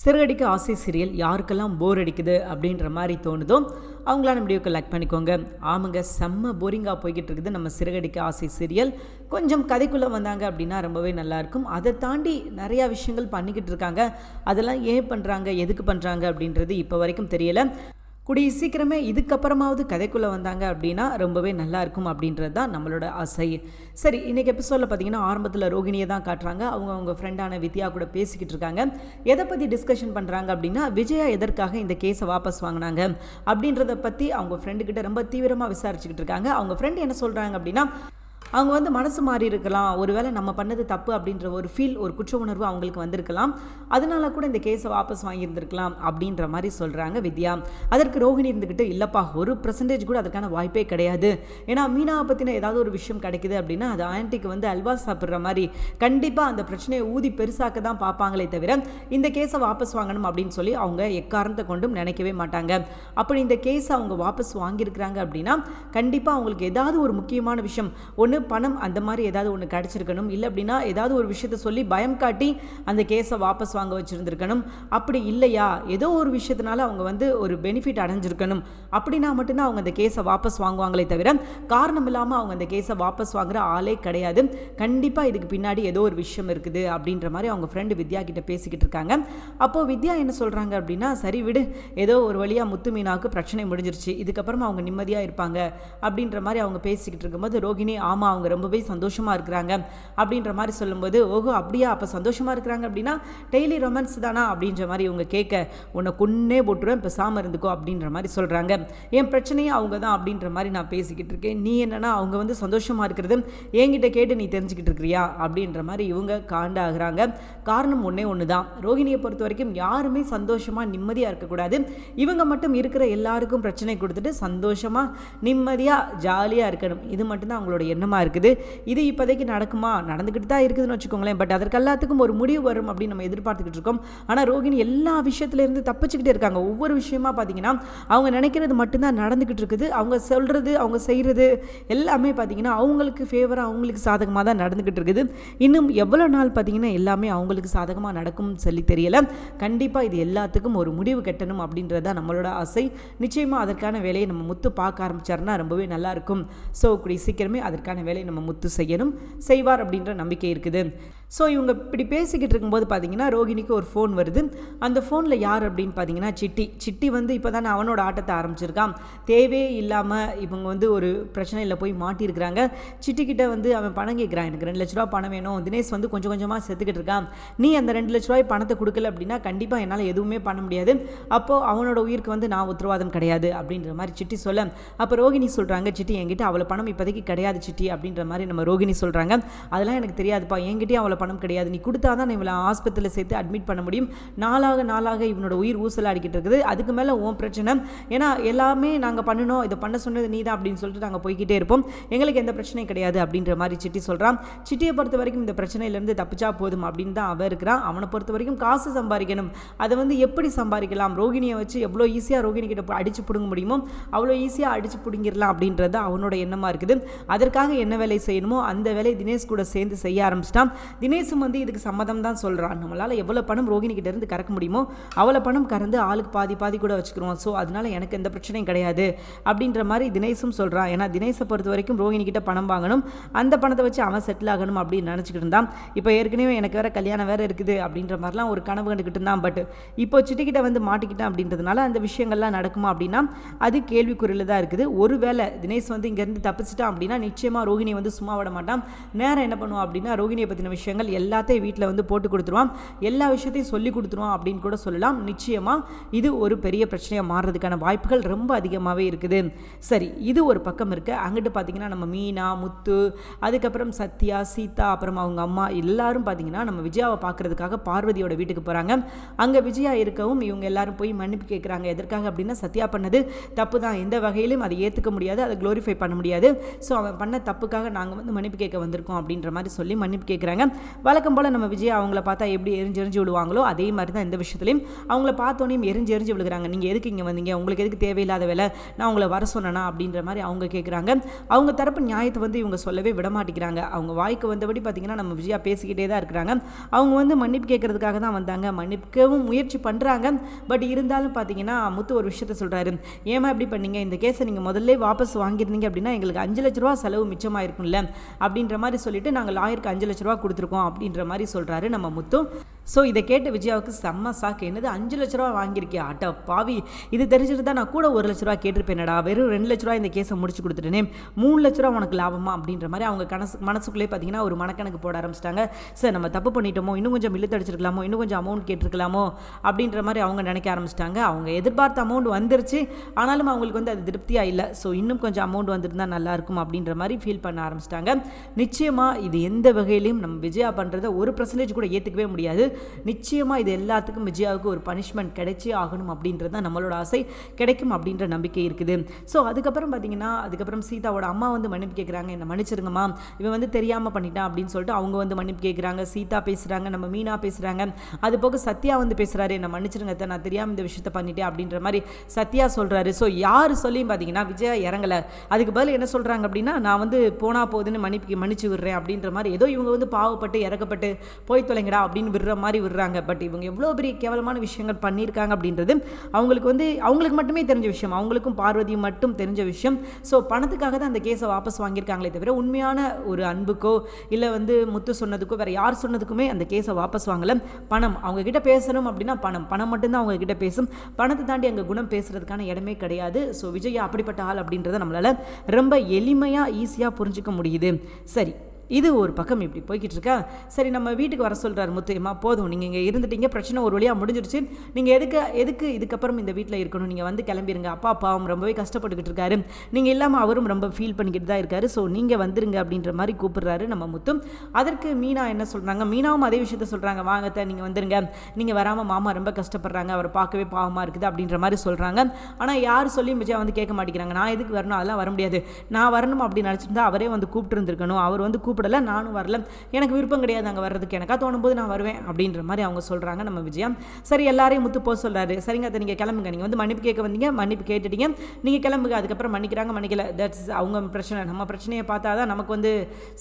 சிறகடிக்க ஆசை சீரியல் யாருக்கெல்லாம் போர் அடிக்குது அப்படின்ற மாதிரி தோணுதோ அவங்களாம் நம்ம வீடியோக்கு லைக் பண்ணிக்கோங்க. ஆமாங்க செம்ம போரிங்காக போய்கிட்டு இருக்குது நம்ம சிறகடிக்க ஆசை சீரியல் கொஞ்சம் கதைக்குள்ளே வந்தாங்க அப்படின்னா ரொம்பவே நல்லாயிருக்கும் அதை தாண்டி நிறையா விஷயங்கள் பண்ணிக்கிட்டு இருக்காங்க. அதெல்லாம் ஏன் பண்ணுறாங்க எதுக்கு பண்ணுறாங்க அப்படின்றது இப்போ வரைக்கும் தெரியலை. கூடிய சீக்கிரமே இதுக்கப்புறமாவது கதைக்குள்ளே வந்தாங்க அப்படின்னா ரொம்பவே நல்லா இருக்கும் அப்படின்றது தான் நம்மளோட ஆசை. சரி இன்றைக்கி எபிசோடில் பார்த்தீங்கன்னா ஆரம்பத்தில் ரோகிணியை தான் காட்டுறாங்க. அவங்க அவங்க ஃப்ரெண்டான வித்யா கூட பேசிக்கிட்டு இருக்காங்க. எதை பற்றி டிஸ்கஷன் பண்ணுறாங்க அப்படின்னா விஜயா எதற்காக இந்த கேஸை வாபஸ் வாங்கினாங்க அப்படின்றத பற்றி அவங்க ஃப்ரெண்டுக்கிட்ட ரொம்ப தீவிரமாக விசாரிச்சுக்கிட்டு இருக்காங்க. அவங்க ஃப்ரெண்ட் என்ன சொல்கிறாங்க அப்படின்னா அவங்க வந்து மனசு மாறி இருக்கலாம். ஒருவேளை நம்ம பண்ணது தப்பு அப்படின்ற ஒரு ஃபீல் ஒரு குற்ற உணர்வு அவங்களுக்கு வந்திருக்கலாம். அதனால கூட இந்த கேஸை வாபஸ் வாங்கியிருந்திருக்கலாம் அப்படின்ற மாதிரி சொல்கிறாங்க வித்யா. அதற்கு ரோஹிணி இருந்துக்கிட்டு இல்லைப்பா ஒரு பர்சன்டேஜ் கூட அதுக்கான வாய்ப்பே கிடையாது. ஏன்னா மீனாவை பற்றின ஏதாவது ஒரு விஷயம் கிடைக்குது அப்படின்னா அது ஆன்ட்டிக்கு வந்து அல்வா சாப்பிட்ற மாதிரி. கண்டிப்பாக அந்த பிரச்சனையை ஊதி பெருசாக்க தான் பார்ப்பாங்களே தவிர இந்த கேஸை வாபஸ் வாங்கணும் அப்படின்னு சொல்லி அவங்க எக்காரணத்தை கொண்டும் நினைக்கவே மாட்டாங்க. அப்படி இந்த கேஸை அவங்க வாபஸ் வாங்கியிருக்கிறாங்க அப்படின்னா கண்டிப்பாக அவங்களுக்கு ஏதாவது ஒரு முக்கியமான விஷயம். ஒன்று பணம் அந்த மாதிரி ஏதாவது ஒன்று கிடச்சிருக்கணும். இல்லை அப்படின்னா ஏதாவது ஒரு விஷயத்த சொல்லி பயம் காட்டி அந்த கேஸை வாபஸ் வாங்க வச்சுருந்துருக்கணும். அப்படி இல்லையா? ஏதோ ஒரு விஷயத்தினால அவங்க வந்து ஒரு பெனிஃபிட் அடைஞ்சிருக்கணும். அப்படின்னா மட்டும்தான் அவங்க அந்த கேஸை வாபஸ் வாங்குவாங்களே தவிர காரணம் இல்லாமல் அவங்க அந்த கேஸை வாபஸ் வாங்குற ஆளே கிடையாது. கண்டிப்பாக இதுக்கு பின்னாடி ஏதோ ஒரு விஷயம் இருக்குது அப்படின்ற மாதிரி அவங்க ஃப்ரெண்டு வித்யா கிட்ட பேசிக்கிட்டு இருக்காங்க. அப்போது வித்யா என்ன சொல்கிறாங்க அப்படின்னா சரி விடு ஏதோ ஒரு வழியாக முத்து மீனாவுக்கு பிரச்சனை முடிஞ்சிருச்சு. இதுக்கப்புறமா அவங்க நிம்மதியாக இருப்பாங்க. அப்படின்ற மாதிரி அவங்க பேசிக்கிட்டு இருக்கும்போது ரோகிணி ஆமாம் அவங்க ரொம்பவே சந்தோஷமாக இருக்கிறாங்க அப்படின்ற மாதிரி சொல்லும்போது ஓஹோ அப்படியா? அப்போ சந்தோஷமாக இருக்கிறாங்க அப்படின்னா டெய்லி ரொமான்ஸ் தானா? அப்படின்ற மாதிரி இவங்க கேட்க உன்னை கொன்னே போட்டுருவேன் பேசாமல் இருந்துக்கோ அப்படின்ற மாதிரி சொல்கிறாங்க என் பிரச்சனையும் அவங்க தான் அப்படின்ற மாதிரி நான் பேசிக்கிட்டு இருக்கேன். நீ என்னன்னா அவங்க வந்து சந்தோஷமாக இருக்கிறது என்கிட்ட கேட்டு நீ தெரிஞ்சுக்கிட்டு இருக்கிறியா? அப்படின்ற மாதிரி இவங்க காண்டாகிறாங்க காரணம் ஒன்றே ஒன்று தான். ரோஹிணியை பொறுத்த வரைக்கும் யாருமே சந்தோஷமாக நிம்மதியாக இருக்கக்கூடாது. இவங்க மட்டும் இருக்கிற எல்லாருக்கும் பிரச்சனை கொடுத்துட்டு சந்தோஷமாக நிம்மதியாக ஜாலியாக இருக்கணும். இது மட்டும்தான் அவங்களோட எண்ணமாக இருக்குது. இது இப்போதைக்கு நடக்குமா? நடந்துக்கிட்டு தான் இருக்குதுன்னு வச்சுக்கோங்களேன். பட் அதற்கு எல்லாத்துக்கும் ஒரு முடிவு வரும் அப்படின்னு நம்ம எதிர்பார்த்துக்கிட்டு இருக்கோம். ஆனால் ரோகிணி எல்லா விஷயத்துலேருந்து தப்பிச்சுக்கிட்டே இருக்காங்க. ஒவ்வொரு விஷயமா பார்த்தீங்கன்னா அவங்க நினைக்கிறது மட்டும்தான் நடந்துக்கிட்டு இருக்குது. அவங்க சொல்கிறது அவங்க செய்கிறது எல்லாமே பார்த்தீங்கன்னா அவங்களுக்கு ஃபேவராக அவங்களுக்கு சாதகமாக தான் நடந்துக்கிட்டு இருக்குது. இன்னும் எவ்வளோ நாள் பார்த்தீங்கன்னா எல்லாமே அவங்களுக்கு சாதகமாக நடக்கும்னு சொல்லி தெரியலை. கண்டிப்பாக இது எல்லாத்துக்கும் ஒரு முடிவு கட்டணும் அப்படின்றது தான் நம்மளோட ஆசை. நிச்சயமாக அதற்கான வேலையை நம்ம முத்து பார்க்க ஆரம்பிச்சாருன்னா ரொம்பவே நல்லாயிருக்கும் ஸோ கூடிய சீக்கிரமே அதற்கான வேலையை நம்ம முத்து செய்யணும் செய்வார் அப்படின்ற நம்பிக்கை இருக்குது. ஸோ இவங்க இப்படி பேசிக்கிட்டு இருக்கும்போது பார்த்தீங்கன்னா ரோகிணிக்கு ஒரு ஃபோன் வருது. அந்த ஃபோனில் யார் அப்படின்னு பார்த்தீங்கன்னா சிட்டி. சிட்டி வந்து இப்போ தானே அவனோட ஆட்டத்தை ஆரம்பிச்சிருக்கான். தேவையே இல்லாமல் இவங்க வந்து ஒரு பிரச்சனையில் போய் மாட்டியிருக்கிறாங்க. சிட்டிக்கிட்ட வந்து அவன் பணம் கேட்குறான் எனக்கு ரெண்டு லட்ச ரூபா பணம் வேணும். தினேஷ் வந்து கொஞ்சம் கொஞ்சமாக செத்துக்கிட்டு இருக்கான். நீ அந்த ரெண்டு லட்ச ரூபாய் பணத்தை கொடுக்கல அப்படின்னா கண்டிப்பாக என்னால் எதுவுமே பண்ண முடியாது. அப்போது அவனோட உயிருக்கு வந்து நான் உத்தரவாதம் கிடையாது அப்படின்ற மாதிரி சிட்டி சொல்ல. அப்போ ரோகிணி சொல்கிறாங்க சிட்டி என்கிட்ட அவ்வளோ பணம் இப்போதைக்கு கிடையாது சிட்டி அப்படின்ற மாதிரி நம்ம ரோகிணி சொல்கிறாங்க அதெல்லாம் எனக்கு தெரியாதுப்பா. என்கிட்டயும் அவ்வளோ பணம் கிடையாது. நீ கொடுத்தா தான் இவளை ஆஸ்பத்திரியில் சேர்த்து அட்மிட் பண்ண முடியும். நாளாக நாளாக இவனோட உயிர் ஊசலாடிக்கிட்டு இருக்குது. அதுக்கு மேலே உன் பிரச்சனை. ஏன்னா எல்லாமே நாங்கள் பண்ணணும் இதை பண்ண சொன்னது நீ தான் அப்படின்னு சொல்லிட்டு நாங்கள் போய்கிட்டே இருப்போம். எங்களுக்கு எந்த பிரச்சனையும் கிடையாது அப்படின்ற மாதிரி சிட்டி சொல்கிறான் சிட்டியை பொறுத்த வரைக்கும் இந்த பிரச்சனையிலேருந்து தப்பிச்சா போதும் அப்படின்னு தான் அவன் இருக்கிறான். அவனை பொறுத்த வரைக்கும் காசு சம்பாதிக்கணும். அதை வந்து எப்படி சம்பாதிக்கலாம்? ரோகிணியை வச்சு எவ்வளோ ஈஸியாக ரோகிணி கிட்ட அடிச்சு பிடுங்க முடியுமோ அவ்வளோ ஈஸியாக அடிச்சு பிடுங்கிடலாம் அப்படின்றது அவனோட எண்ணமாக இருக்குது. அதற்காக என்ன வேலை செய்யணுமோ அந்த வேலை தினேஷ் கூட சேர்ந்து செய்ய ஆரம்பிச்சிட்டான். தினேஷும் வந்து இதுக்கு சம்மதம் தான் சொல்கிறான் நம்மளால் எவ்வளோ பணம் ரோகிணி கிட்டேருந்து கறக்க முடியுமோ அவ்வளோ பணம் கறந்து ஆளுக்கு பாதி பாதி கூட வச்சுக்கிறோம். ஸோ அதனால எனக்கு எந்த பிரச்சனையும் கிடையாது. அப்படின்ற மாதிரி தினேஷும் சொல்கிறான் ஏன்னா தினேஷை பொறுத்த வரைக்கும் ரோகிணி கிட்ட பணம் வாங்கணும். அந்த பணத்தை வச்சு அவன் செட்டில் ஆகணும் அப்படின்னு நினச்சிக்கிட்டு இருந்தான். இப்போ ஏற்கனவே எனக்கு வேறு கல்யாணம் வேறு இருக்குது அப்படின்ற மாதிரிலாம் ஒரு கனவு கண்டுக்கிட்டு இருந்தான். பட் இப்போ சிட்டிக்கிட்ட வந்து மாட்டிக்கிட்டான் அப்படின்றதுனால அந்த விஷயங்கள்லாம் நடக்குமா அப்படின்னா அது கேள்விக்குறியில் தான் இருக்குது. ஒருவேளை தினேஷ் வந்து இங்கேருந்து தப்பிச்சிட்டான் அப்படின்னா நிச்சயமாக ரோகிணி வந்து சும்மா விட மாட்டான். நேரம் என்ன பண்ணுவான் அப்படின்னா ரோகிணியை பற்றின விஷயம் விஷயங்கள் எல்லாத்தையும் வீட்டில் வந்து போட்டு கொடுத்துருவான். எல்லா விஷயத்தையும் சொல்லி கொடுத்துருவான் அப்படின்னு கூட சொல்லலாம். நிச்சயமாக இது ஒரு பெரிய பிரச்சனையாக மாறுறதுக்கான வாய்ப்புகள் ரொம்ப அதிகமாகவே இருக்குது. சரி இது ஒரு பக்கம் இருக்குது அங்கிட்டு பார்த்தீங்கன்னா நம்ம மீனா முத்து அதுக்கப்புறம் சத்யா சீதா அப்புறம் அவங்க அம்மா எல்லாரும் பார்த்தீங்கன்னா நம்ம விஜயாவை பார்க்குறதுக்காக பார்வதியோட வீட்டுக்கு போகிறாங்க அங்கே விஜயா இருக்கவும் இவங்க எல்லாரும் போய் மன்னிப்பு கேட்குறாங்க எதற்காக அப்படின்னா சத்யா பண்ணது தப்பு தான். எந்த வகையிலும் அதை ஏற்றுக்க முடியாது. அதை க்ளோரிஃபை பண்ண முடியாது. ஸோ அவன் பண்ண தப்புக்காக நாங்கள் வந்து மன்னிப்பு கேட்க வந்திருக்கோம் அப்படின்ற மாதிரி சொல்லி மன்னிப்பு கேட்குறாங்க வழக்கம் போல் நம்ம விஜய் அவங்கள பார்த்தா எப்படி எரிஞ்சு எரிஞ்சு விழுவாங்களோ அதே மாதிரி தான் இந்த விஷயத்துலையும் அவங்கள பார்த்தோன்னே எரிஞ்சு எரிஞ்சு விழுகிறாங்க. நீங்கள் எதுக்கு இங்கே வந்தீங்க? உங்களுக்கு எதுக்கு தேவையில்லாத வேலை? நான் உங்களை வர சொன்னேனா அப்படின்ற மாதிரி அவங்க கேட்குறாங்க அவங்க தரப்பு நியாயத்தை வந்து இவங்க சொல்லவே விட மாட்டேங்கிறாங்க. அவங்க வாய்க்கு வந்தபடி பார்த்தீங்கன்னா நம்ம விஜயா பேசிக்கிட்டே தான் இருக்கிறாங்க. அவங்க வந்து மன்னிப்பு கேட்கறதுக்காக தான் வந்தாங்க. மன்னிப்புக்கவும் முயற்சி பண்ணுறாங்க பட் இருந்தாலும் பார்த்தீங்கன்னா முத்து ஒரு விஷயத்த சொல்கிறாரு ஏமா இப்படி பண்ணீங்க? இந்த கேஸை நீங்கள் முதல்ல வாபஸ் வாங்கியிருந்தீங்க அப்படின்னா எங்களுக்கு அஞ்சு லட்ச ரூபா செலவு மிச்சமாக இருக்கும்ல அப்படின்ற மாதிரி சொல்லிட்டு நாங்கள் லாயருக்கு அஞ்சு லட்ச ரூபா கொடுத்துருக்கோம். அப்படின்ற மாதிரி சொல்கிறாரு நம்ம முத்து. ஸோ இதை கேட்ட விஜயாவுக்கு செம்ம சாக்கு என்னது அஞ்சு லட்ச ரூபா வாங்கியிருக்கே அட்ட பாவி. இது தெரிஞ்சுட்டு தான் நான் கூட ஒரு லட்ச ரூபா கேட்டிருப்பேனடா. வெறும் ரெண்டு லட்ச ரூபா இந்த கேஸை முடிச்சு கொடுத்துட்டேனே. மூணு லட்ச ரூபா உனக்கு லாபமா? அப்படின்ற மாதிரி அவங்க கனசு மனசுக்குள்ளே பார்த்தீங்கன்னா ஒரு மனக்கணக்கு போட ஆரம்பிச்சிட்டாங்க. சார் நம்ம தப்பு பண்ணிட்டோமோ? இன்னும் கொஞ்சம் இழுத்தடிச்சிருக்கலாமோ இன்னும் கொஞ்சம் அமௌண்ட் கேட்டிருக்கலாமோ? அப்படின்ற மாதிரி அவங்க நினைக்க ஆரம்பிச்சிட்டாங்க. அவங்க எதிர்பார்த்த அமௌண்ட் வந்துருச்சு. ஆனாலும் அவங்களுக்கு வந்து அது திருப்தியாக இல்லை. ஸோ இன்னும் கொஞ்சம் அமௌண்ட் வந்துருந்தா நல்லா இருக்கும் அப்படின்ற மாதிரி ஃபீல் பண்ண ஆரம்பிச்சிட்டாங்க. நிச்சயமாக இது எந்த வகையிலையும் நம்ம விஜய் பண்ணுறத ஒரு பர்சன்டேஜ் கூட ஏற்றுக்கவே முடியாது. நிச்சயமாக இது எல்லாத்துக்கும் விஜயாவுக்கு ஒரு பனிஷ்மெண்ட் கிடைச்சே ஆகணும் அப்படின்றது தான் நம்மளோட ஆசை. கிடைக்கும் அப்படின்ற நம்பிக்கை இருக்குது. ஸோ அதுக்கப்புறம் பார்த்தீங்கன்னா அதுக்கப்புறம் சீதாவோட அம்மா வந்து மன்னிப்பு கேட்குறாங்க என்னை மன்னிச்சிருங்கம்மா. இவன் வந்து தெரியாமல் பண்ணிட்டான் அப்படின்னு சொல்லிட்டு அவங்க வந்து மன்னிப்பு கேட்குறாங்க சீதா பேசுகிறாங்க நம்ம மீனா பேசுகிறாங்க அது போக சத்யா வந்து பேசுகிறாரு என்னை மன்னிச்சிருங்க அத்தை, நான் தெரியாமல் இந்த விஷயத்த பண்ணிட்டேன் அப்படின்ற மாதிரி சத்யா சொல்கிறாரு ஸோ யார் சொல்லியும் பார்த்தீங்கன்னா விஜயா இறங்கலை. அதுக்கு பதில் என்ன சொல்கிறாங்க அப்படின்னா நான் வந்து போனா போகுதுன்னு மன்னிப்பு மன்னிச்சு விடுறேன் அப்படின்ற மாதிரி ஏதோ இவங்க வந்து பாவப்பட்டு இறக்கப்பட்டு போய் தொலைங்கடா அப்படின்னு விடுற மாதிரி விடுறாங்க. பட் இவங்க எவ்வளோ பெரிய கேவலமான விஷயங்கள் பண்ணியிருக்காங்க அப்படின்றது அவங்களுக்கு வந்து அவங்களுக்கு மட்டுமே தெரிஞ்ச விஷயம். அவங்களுக்கும் பார்வதியும் மட்டும் தெரிஞ்ச விஷயம். ஸோ பணத்துக்காக தான் அந்த கேஸை வாபஸ் வாங்கியிருக்காங்களே தவிர உண்மையான ஒரு அன்புக்கோ இல்லை வந்து முத்து சொன்னதுக்கோ வேறு யார் சொன்னதுக்குமே அந்த கேஸை வாபஸ் வாங்கலை. பணம். அவங்கக்கிட்ட பேசணும் அப்படின்னா பணம். பணம் மட்டும்தான் அவங்கக்கிட்ட பேசும். பணத்தை தாண்டி அங்கே குணம் பேசுகிறதுக்கான இடமே கிடையாது. ஸோ விஜய் அப்படிப்பட்ட ஆள் அப்படின்றத நம்மளால் ரொம்ப எளிமையாக ஈஸியாக புரிஞ்சிக்க முடியுது. சரி. இது ஒரு பக்கம் இப்படி போய்கிட்டு இருக்கா சரி நம்ம வீட்டுக்கு வர சொல்கிறார் முத்தையம்மா. போதும் நீங்கள் இங்கே இருந்துட்டீங்க பிரச்சனை ஒரு வழியாக முடிஞ்சிருச்சு நீங்கள் எதுக்கு எதுக்கு இதுக்கப்புறம் இந்த வீட்டில் இருக்கணும்? நீங்கள் வந்து கிளம்பிடுங்க அப்பா அப்பாவும் ரொம்பவே கஷ்டப்பட்டுக்கிட்டு இருக்காரு. நீங்கள் இல்லாமல் அவரும் ரொம்ப ஃபீல் பண்ணிக்கிட்டு தான் இருக்காரு. ஸோ நீங்கள் வந்துருங்க அப்படின்ற மாதிரி கூப்பிடுறாரு நம்ம முத்தும் அதற்கு மீனா என்ன சொல்கிறாங்க மீனாவும் அதே விஷயத்த சொல்கிறாங்க வாங்கத்த நீங்கள் வந்துருங்க. நீங்கள் வராமல் மாமா ரொம்ப கஷ்டப்படுறாங்க. அவரை பார்க்கவே பாவமாக இருக்குது அப்படின்ற மாதிரி சொல்கிறாங்க ஆனால் யார் சொல்லியும் விஜயா வந்து கேட்க மாட்டேங்கிறாங்க. நான் எதுக்கு வரணும்? அதெல்லாம் வர முடியாது. நான் வரணும் அப்படின்னு நினச்சிருந்தா அவரே வந்து கூப்பிட்டு இருந்திருக்கணும் அவர் வந்து கூப்பிடல நானும் வரல. எனக்கு விருப்பம் கிடையாது அங்கே வர்றதுக்கு. எனக்கா தோணும் போது நான் வருவேன் அப்படின்ற மாதிரி அவங்க சொல்கிறாங்க நம்ம விஜயா. சரி எல்லாரையும் முத்து போக சொல்கிறாரு சரிங்க அதை நீங்கள் கிளம்புங்க. நீங்கள் வந்து மன்னிப்பு கேட்க வந்தீங்க. மன்னிப்பு கேட்டுட்டீங்க. நீங்கள் கிளம்புங்க. அதுக்கப்புறம் மன்னிக்கிறாங்க மன்னிக்கல. தட்ஸ் அவங்க பிரச்சனை. நம்ம பிரச்சனையை பார்த்தா தான் நமக்கு வந்து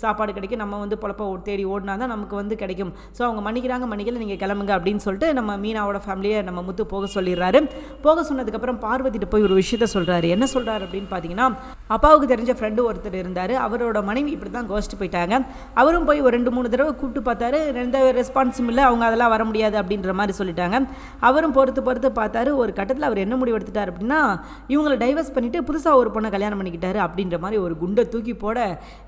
சாப்பாடு கிடைக்கும். நம்ம வந்து பொழப்ப தேடி ஓடினா தான் நமக்கு வந்து கிடைக்கும். ஸோ அவங்க மன்னிக்கிறாங்க மன்னிக்கல நீங்கள் கிளம்புங்க அப்படின்னு சொல்லிட்டு நம்ம மீனாவோட ஃபேமிலியை நம்ம முத்து போக சொல்லிடுறாரு. போக சொன்னதுக்கப்புறம் பார்வதிட்டு போய் ஒரு விஷயத்த சொல்கிறாரு என்ன சொல்கிறாரு அப்படின்னு பார்த்தீங்கன்னா அப்பாவுக்கு தெரிஞ்ச ஃப்ரெண்டு ஒருத்தர் இருந்தார். அவரோட மனைவி இப்படி தான் கோஸ்ட் போயிட்டாங்க அவரும் போய் ஒரு ரெண்டு மூணு தடவை கூப்பிட்டு பார்த்தாரு. எந்த ரெஸ்பான்ஸும் இல்லை. அவங்க அதெல்லாம் வர முடியாது அப்படின்ற மாதிரி சொல்லிட்டாங்க. அவரும் பொறுத்து பொறுத்து பார்த்தாரு. ஒரு கட்டத்தில் அவர் என்ன முடிவு எடுத்துட்டார் அப்படின்னா இவங்களை டைவர்ஸ் பண்ணிட்டு புதுசாக ஒரு பொண்ணை கல்யாணம் பண்ணிக்கிட்டாரு அப்படின்ற மாதிரி ஒரு குண்டை தூக்கி போட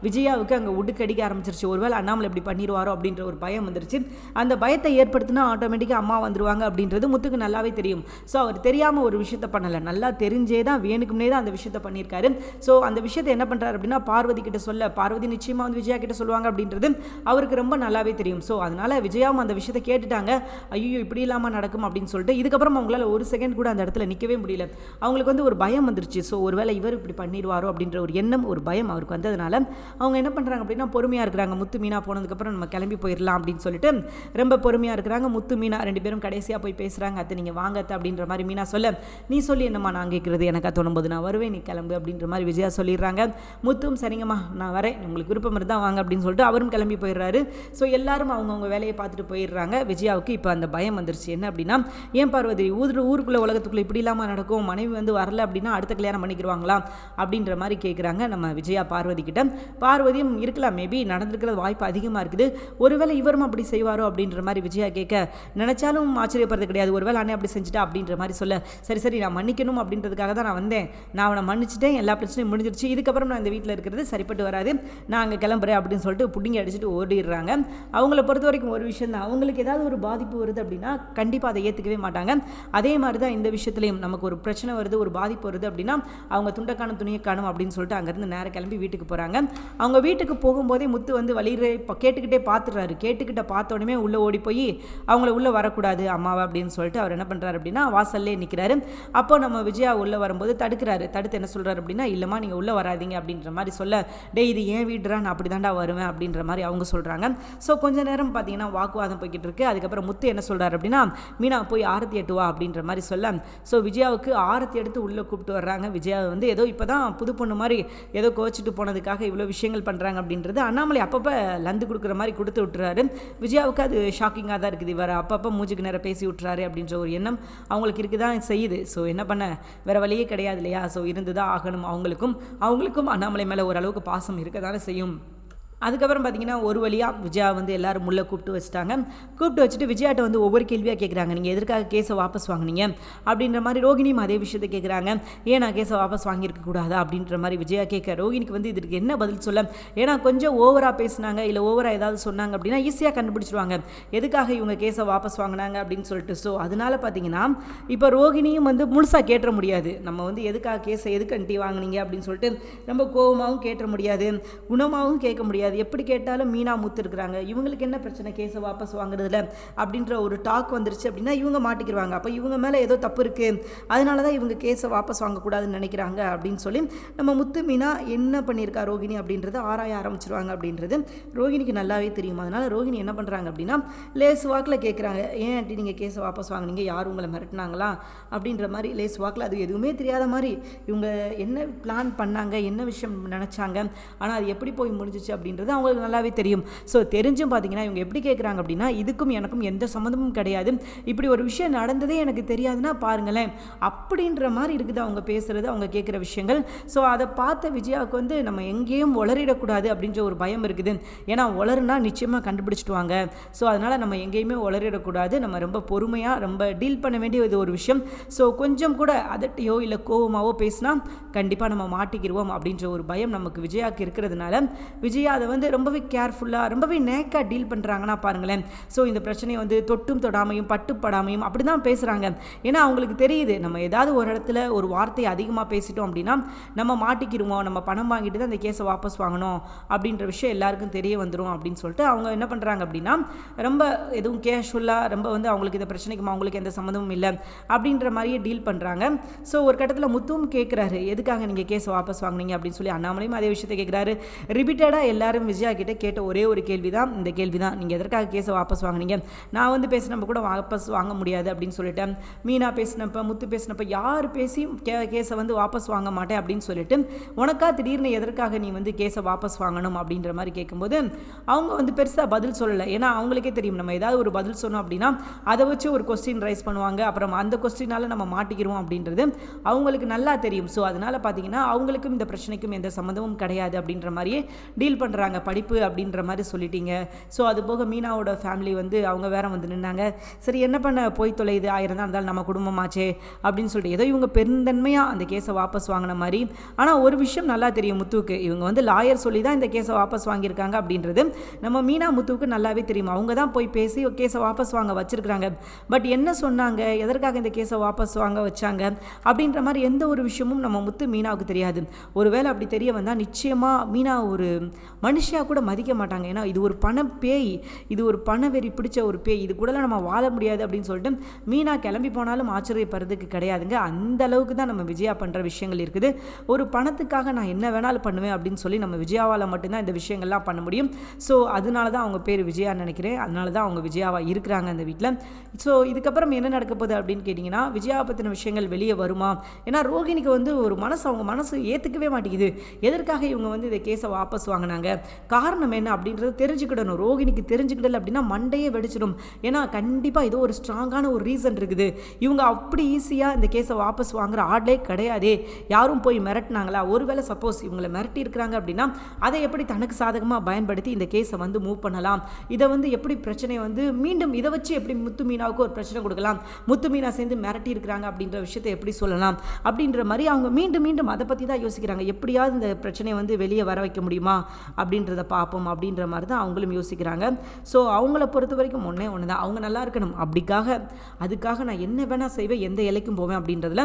விஜயாவுக்கு அங்கே உடுக்கடிக்க ஆரம்பிச்சிருச்சு. ஒருவேளை அண்ணாமலை இப்படி பண்ணிடுவாரோ அப்படின்ற ஒரு பயம் வந்துருச்சு. அந்த பயத்தை ஏற்படுத்தினா ஆட்டோமேட்டிக்காக அம்மா வந்துருவாங்க அப்படின்றது முத்துக்கு நல்லாவே தெரியும். ஸோ அவர் தெரியாமல் ஒரு விஷயத்த பண்ணலை. நல்லா தெரிஞ்சே தான் வேணுக்கும்னே தான் அந்த விஷயத்த பண்ணியிருக்காரு. ஸோ அந்த விஷயத்தை என்ன பண்ணுறாரு அப்படின்னா பார்வதி கிட்ட சொல்ல பார்வதி நிச்சயமாக வந்து விஜயா கிட்ட சொல்லுவாங்க அப்படின்றது அவருக்கு ரொம்ப நல்லாவே தெரியும். ஸோ அதனால விஜயாவும் அந்த விஷயத்தை கேட்டுட்டாங்க. ஐயோ இப்படி இல்லாமல் நடக்கும் அப்படின்னு சொல்லிட்டு இதுக்கப்புறம் அவங்களால ஒரு செகண்ட் கூட அந்த இடத்துல நிற்கவே முடியல. அவங்களுக்கு வந்து ஒரு பயம் வந்துருச்சு. ஸோ ஒருவேளை இவர் இப்படி பண்ணிடுவாரோ அப்படின்ற ஒரு எண்ணம் ஒரு பயம் அவருக்கு வந்ததுனால அவங்க என்ன பண்ணுறாங்க அப்படின்னா பொறுமையாக இருக்கிறாங்க. முத்து மீனா போனதுக்கப்புறம் நம்ம கிளம்பி போயிடலாம் அப்படின்னு சொல்லிட்டு ரொம்ப பொறுமையாக இருக்கிறாங்க. முத்து மீனா ரெண்டு பேரும் கடைசியாக போய் பேசுகிறாங்க அத்தை நீங்கள் வாங்க அத்தை அப்படின்ற மாதிரி மீனா சொல்ல நீ சொல்லி என்னம்மா நான் கேட்குறது எனக்கா தோணும்போது நான் வருவேன். நீ கிளம்பு அப்படின்ற மாதிரி விஜயா சொல்லிடுறாங்க. முத்தும் சரிங்கம்மா நான் வரேன். உங்களுக்கு விருப்பம் இருந்தால் வாங்க. அப்படின்னு சொல்லிட்டு அவரும் கிளம்பி போயிடுறாரு. ஸோ எல்லாரும் அவங்கவுங்க வேலையை பார்த்துட்டு போயிடுறாங்க. விஜயாவுக்கு இப்போ அந்த பயம் வந்துருச்சு. என்ன அப்படின்னா ஏன் பார்வதி ஊர் ஊருக்குள்ளே உலகத்துக்குள்ளே இப்படி இல்லாமல் நடக்கும்? மனைவி வந்து வரல அப்படின்னா அடுத்த கல்யாணம் பண்ணிக்கிடுவாங்களா அப்படின்ற மாதிரி கேட்குறாங்க நம்ம விஜயா பார்வதி கிட்ட. பார்வதியும் இருக்கலாம் மேபி நடந்திருக்கிற வாய்ப்பு அதிகமாக இருக்குது. ஒருவேளை இவரும் அப்படி செய்வாரோ அப்படின்ற மாதிரி விஜயா கேட்க நினச்சாலும் ஆச்சரியப்படுறது கிடையாது. ஒருவேளை அண்ணே அப்படி செஞ்சுட்டா? அப்படின்ற மாதிரி சொல்ல சரி சரி நான் மன்னிக்கணும் அப்படின்றதுக்காக தான் நான் வந்தேன். நான் அவனை மன்னிச்சிட்டேன். எல்லா பிரச்சனையும் முடிஞ்சிருச்சு. இதுக்கப்புறம் நான் இந்த வீட்டில் இருக்கிறது சரிப்பட்டு வராது. நான் அங்கே கிளம்புறேன் அப்படின்னு சொல்லிட்டு பிடிங்கி அடிச்சுட்டு ஓடிடுறாங்க. அவங்கள பொறுத்த வரைக்கும் ஒரு விஷயம் தான். அவங்களுக்கு ஏதாவது ஒரு பாதிப்பு வருது அப்படின்னா கண்டிப்பாக அதை ஏற்றுக்கவே மாட்டாங்க. அதே மாதிரி தான் இந்த விஷயத்துலையும் நமக்கு ஒரு பிரச்சனை வருது ஒரு பாதிப்பு வருது அப்படின்னா அவங்க துண்டக்கான துணியை காணும் அப்படின்னு சொல்லிட்டு அங்கேருந்து நேரம் கிளம்பி வீட்டுக்கு போகிறாங்க அவங்க வீட்டுக்கு போகும்போதே முத்து வந்து வழியிற இப்போ கேட்டுக்கிட்டே பார்த்துடுறாரு கேட்டுக்கிட்ட பார்த்த உடனே உள்ளே ஓடி போய் அவங்கள உள்ளே வரக்கூடாது அம்மாவை அப்படின்னு சொல்லிட்டு அவர் என்ன பண்ணுறாரு அப்படின்னா வாசல்லே நிற்கிறாரு அப்போ நம்ம விஜயா உள்ளே வரும்போது தடுக்கிறாரு. தடுத்து என்ன சொல்கிறாரு அப்படின்னா இல்லைம்மா நீங்கள் உள்ளே வராதீங்க அப்படின்ற மாதிரி சொல்ல டே இது ஏன் வீடுறான் நான் அப்படி தாண்டா நேராக வருவேன் அப்படின்ற மாதிரி அவங்க சொல்கிறாங்க ஸோ கொஞ்ச நேரம் பார்த்தீங்கன்னா வாக்குவாதம் போய்கிட்டு இருக்கு. அதுக்கப்புறம் முத்து என்ன சொல்கிறார் அப்படின்னா மீனா போய் ஆரத்தி எட்டு வா அப்படின்ற மாதிரி சொல்ல. ஸோ விஜயாவுக்கு ஆரத்தி எடுத்து உள்ளே கூப்பிட்டு வர்றாங்க. விஜயா வந்து ஏதோ இப்போ தான் புது பொண்ணு மாதிரி ஏதோ கோச்சிட்டு போனதுக்காக இவ்வளோ விஷயங்கள் பண்ணுறாங்க அப்படின்றது அண்ணாமலை அப்பப்போ லந்து கொடுக்குற மாதிரி கொடுத்து விட்டுறாரு. விஜயாவுக்கு அது ஷாக்கிங்காக தான் இருக்குது. இவர் அப்பப்போ மூஞ்சுக்கு நேரம் பேசி விட்டுறாரு அப்படின்ற ஒரு எண்ணம் அவங்களுக்கு இருக்குது? தான் செய்யுது. ஸோ என்ன பண்ண? வேறு வழியே கிடையாது இல்லையா? ஸோ இருந்து தான் ஆகணும் அவங்களுக்கும். அவங்களுக்கும் அண்ணாமலை மேலே ஓரளவுக்கு பாசம் இருக்க தானே செய்யும். அதுக்கப்புறம் பார்த்தீங்கன்னா ஒரு வழியாக விஜயா வந்து எல்லாரும் முள்ளே கூப்பிட்டு வச்சுட்டாங்க. கூப்பிட்டு வச்சுட்டு விஜயாட்ட வந்து ஒவ்வொரு கேள்வியாக கேட்குறாங்க நீங்கள் எதற்காக கேஸை வாபஸ் வாங்கினீங்க? அப்படின்ற மாதிரி ரோகிணியும் அதே விஷயத்தை கேட்குறாங்க ஏன் நான் கேஸை வாபஸ் வாங்கியிருக்க கூடாதா? அப்படின்ற மாதிரி விஜயா கேட்க ரோகிணிக்கு வந்து இதுக்கு என்ன பதில் சொல்ல? ஏன்னா கொஞ்சம் ஓவராக பேசினாங்க. இல்லை ஓவராக ஏதாவது சொன்னாங்க அப்படின்னா ஈஸியாக கண்டுபிடிச்சிருவாங்க. எதுக்காக இவங்க கேஸை வாபஸ் வாங்கினாங்க அப்படின்னு சொல்லிட்டு. ஸோ அதனால் பார்த்தீங்கன்னா இப்போ ரோகிணியும் வந்து முழுசாக கேட்டுற முடியாது. நம்ம வந்து எதுக்காக கேஸை எதுக்கு அண்டி வாங்கினீங்க அப்படின்னு சொல்லிட்டு ரொம்ப கோபமாகவும் கேட்டுற முடியாது. குணமாகவும் கேட்க முடியாது. எப்படி கேட்டாலும் மீனா முத்து இருக்கிறாங்க இவங்களுக்கு என்ன பிரச்சனை? கேஸை வாபஸ் வாங்குறதுல அப்படின்ற ஒரு டாக் வந்துருச்சு அப்படின்னா இவங்க மாட்டிக்கிடுவாங்க அப்போ இவங்க மேலே ஏதோ தப்பு இருக்குது அதனால தான் இவங்க கேஸை வாபஸ் வாங்கக்கூடாதுன்னு நினைக்கிறாங்க அப்படின்னு சொல்லி நம்ம முத்து மீனா என்ன பண்ணியிருக்கா ரோகிணி அப்படின்றத ஆராய ஆரம்பிச்சிருவாங்க அப்படின்றது ரோகிணிக்கு நல்லாவே தெரியும். அதனால் ரோகிணி என்ன பண்ணுறாங்க அப்படின்னா லேஸ் வாக்கில் கேட்குறாங்க ஏன் ஆண்டி நீங்கள் கேஸை வாபஸ் வாங்குனீங்க? யார் உங்களை மிரட்டினாங்களா? அப்படின்ற மாதிரி லேஸ் வாக்கில் அது எதுவுமே தெரியாத மாதிரி இவங்க என்ன பிளான் பண்ணாங்க? என்ன விஷயம் நினச்சாங்க? ஆனால் அது எப்படி போய் முடிஞ்சிச்சு அப்படின்றது அவங்களுக்கு நல்லாவே தெரியும். ஸோ தெரிஞ்சும் பார்த்தீங்கன்னா இவங்க எப்படி கேட்குறாங்க அப்படின்னா இதுக்கும் எனக்கும் எந்த சம்மந்தமும் கிடையாது. இப்படி ஒரு விஷயம் நடந்ததே எனக்கு தெரியாதுன்னா பாருங்களேன். அப்படின்ற மாதிரி இருக்குது அவங்க பேசுகிறது அவங்க கேட்குற விஷயங்கள். ஸோ அதை பார்த்த விஜயாவுக்கு வந்து நம்ம எங்கேயும் உளறிடக்கூடாது அப்படின்ற ஒரு பயம் இருக்குது. ஏன்னா உளருனா நிச்சயமாக கண்டுபிடிச்சிட்டுவாங்க ஸோ அதனால் நம்ம எங்கேயுமே உளறிடக்கூடாது. நம்ம ரொம்ப பொறுமையாக ரொம்ப டீல் பண்ண வேண்டிய ஒரு விஷயம். ஸோ கொஞ்சம் கூட அதட்டியோ இல்லை கோபமாவோ பேசினா கண்டிப்பாக நம்ம மாட்டிக்கிடுவோம் அப்படின்ற ஒரு பயம் நமக்கு விஜயாவுக்கு இருக்கிறதுனால விஜயா அதை அதை வந்து ரொம்பவே கேர்ஃபுல்லாக ரொம்பவே நேக்காக டீல் பண்ணுறாங்கன்னா பாருங்களேன். ஸோ இந்த பிரச்சனையை வந்து தொட்டும் தொடாமையும் பட்டுப்படாமையும் அப்படி தான் பேசுகிறாங்க ஏன்னா அவங்களுக்கு தெரியுது நம்ம ஏதாவது ஒரு இடத்துல ஒரு வார்த்தையை அதிகமாக பேசிட்டோம் அப்படின்னா நம்ம மாட்டிக்கிடுவோம் நம்ம பணம் வாங்கிட்டு தான் அந்த கேஸை வாபஸ் வாங்கணும் அப்படின்ற விஷயம் எல்லாருக்கும் தெரிய வந்துடும் அப்படின்னு சொல்லிட்டு அவங்க என்ன பண்ணுறாங்க அப்படின்னா ரொம்ப எதுவும் கேஷுவலாக ரொம்ப வந்து அவங்களுக்கு இந்த பிரச்சனைக்கும் அவங்களுக்கு எந்த சம்மந்தமும் இல்லை அப்படின்ற மாதிரியே டீல் பண்ணுறாங்க ஸோ ஒரு கட்டத்தில் முத்துவும் கேட்குறாரு எதுக்காக நீங்கள் கேஸ் வாபஸ் வாங்குனீங்க? அப்படின்னு சொல்லி அண்ணாமலையும் அதே விஷயத்தை கேட்குறாரு ரிப்பீட்டடாக எல்லாரும் விஜயா கிட்ட கேட்ட ஒரே ஒரு கேள்வி தான் இந்த கேள்வி தான் நீங்கள் எதற்காக கேஸை வாபஸ் வாங்கினீங்க? நான் வந்து பேசினப்ப கூட வாபஸ் வாங்க முடியாது அப்படின்னு சொல்லிட்டேன் மீனா பேசினப்ப முத்து பேசினப்ப யார் பேசி கே கேஸை வந்து வாபஸ் வாங்க மாட்டேன் அப்படின்னு சொல்லிட்டு உனக்கா திடீர்னு எதற்காக நீ வந்து கேஸை வாபஸ் வாங்கணும் அப்படின்ற மாதிரி கேட்கும்போது அவங்க வந்து பெருசாக பதில் சொல்லலை. ஏன்னா அவங்களுக்கே தெரியும். நம்ம ஏதாவது ஒரு பதில் சொன்னோம் அப்படின்னா அதை வச்சு ஒரு கொஸ்டின் ரைஸ் பண்ணுவாங்க. அப்புறம் அந்த கொஸ்டினால் நம்ம மாட்டிக்கிறோம் அப்படின்றது அவங்களுக்கு நல்லா தெரியும். ஸோ அதனால் பார்த்தீங்கன்னா அவங்களுக்கும் இந்த பிரச்சனைக்கும் எந்த சம்மந்தமும் கிடையாது அப்படின்ற மாதிரியே டீல் பண்ணுறாங்க படிப்பு அப்படின்ற மாதிரி சொல்லிட்டீங்க. ஸோ அது போக மீனாவோட ஃபேமிலி வந்து அவங்க வேற வந்து நின்னாங்க. சரி என்ன பண்ண? போய் தொலையுது ஆயிரம் தான் இருந்தாலும் நம்ம குடும்பமாச்சே அப்படின்னு சொல்லிட்டு ஏதோ இவங்க பெருந்தன்மையாக அந்த கேஸை வாபஸ் வாங்கின மாதிரி. ஆனால் ஒரு விஷயம் நல்லா தெரியும் முத்துவுக்கு. இவங்க வந்து லாயர் சொல்லி தான் இந்த கேஸை வாபஸ் வாங்கியிருக்காங்க அப்படின்றது. நம்ம மீனா முத்துவுக்கு நல்லாவே தெரியும். அவங்க தான் போய் பேசி கேஸை வாபஸ் வாங்க வச்சுருக்குறாங்க. பட் என்ன சொன்னாங்க? எதற்காக இந்த கேஸை வாபஸ் வாங்க வச்சாங்க? அப்படின்ற மாதிரி எந்த ஒரு விஷயமும் நம்ம முத்து மீனாவுக்கு தெரியாது. ஒருவேளை அப்படி தெரிய வந்தால் நிச்சயமாக மீனா ஒரு மனுஷியாக கூட மதிக்க மாட்டாங்க. ஏன்னா இது ஒரு பண பேய். இது ஒரு பண வெறி பிடிச்ச ஒரு பேய். இது கூடலாம் நம்ம வாழ முடியாது அப்படின்னு சொல்லிட்டு மீனா கிளம்பி போனாலும் ஆச்சரியப்படுறதுக்கு கிடையாதுங்க. அந்த அளவுக்கு தான் நம்ம விஜயா பண்ணுற விஷயங்கள் இருக்குது. ஒரு பணத்துக்காக நான் என்ன வேணாலும் பண்ணுவேன் அப்படின்னு சொல்லி நம்ம விஜயாவால் மட்டும்தான் இந்த விஷயங்கள்லாம் பண்ண முடியும். ஸோ அதனால தான் அவங்க பேர் விஜயா நினைக்கிறேன். அதனால தான் அவங்க விஜயாவாக இருக்கிறாங்க அந்த வீட்டில் ஸோ இதுக்கப்புறம் என்ன நடக்க போகுது அப்படின்னு கேட்டிங்கன்னா விஜயாவை பற்றின விஷயங்கள் வெளியே வருமா? ஏன்னா ரோகிணிக்கு வந்து ஒரு மனசு அவங்க மனசு ஏற்றுக்கவே மாட்டேங்குது. எதற்காக இவங்க வந்து இந்த கேஸை வாபஸ் வாங்கினாங்க? காரணம் என்ன அப்படின்றத தெரிஞ்சுக்கிடணும். ரோகிணிக்கு தெரிஞ்சுக்கிடல அப்படின்னா மண்டையே வெடிச்சிடும். ஏன்னா கண்டிப்பாக ஏதோ ஒரு ஸ்ட்ராங்கான ஒரு ரீசன் இருக்குது. இவங்க அப்படி ஈஸியாக இந்த கேஸை வாபஸ் வாங்குற ஆடலே கிடையாதே. யாரும் போய் மிரட்டினாங்களா? ஒருவேளை சப்போஸ் இவங்களை மிரட்டி இருக்கிறாங்க அப்படின்னா அதை எப்படி தனக்கு சாதகமாக பயன்படுத்தி இந்த கேஸை வந்து மூவ் பண்ணலாம்? இதை வந்து எப்படி பிரச்சனையை வந்து மீண்டும் இதை வச்சு எப்படி முத்து மீனாவுக்கு ஒரு பிரச்சனை கொடுக்கலாம்? முத்து மீனா சேர்ந்து மிரட்டி இருக்கிறாங்க அப்படின்ற விஷயத்தை எப்படி சொல்லலாம்? அப்படின்ற மாதிரி அவங்க மீண்டும் மீண்டும் அதை பற்றி தான் யோசிக்கிறாங்க. எப்படியாவது இந்த பிரச்சனையை வந்து வெளியே வர வைக்க முடியுமா? அப்படி அப்படின்றத பார்ப்போம் அப்படின்ற மாதிரி தான் அவங்களும் யோசிக்கிறாங்க. ஸோ அவங்கள பொறுத்த வரைக்கும் ஒன்றே ஒன்று தான் அவங்க நல்லா இருக்கணும். அப்படிக்காக அதுக்காக நான் என்ன வேணால் செய்வேன் எந்த எல்லைக்கும் போவேன் அப்படின்றதுல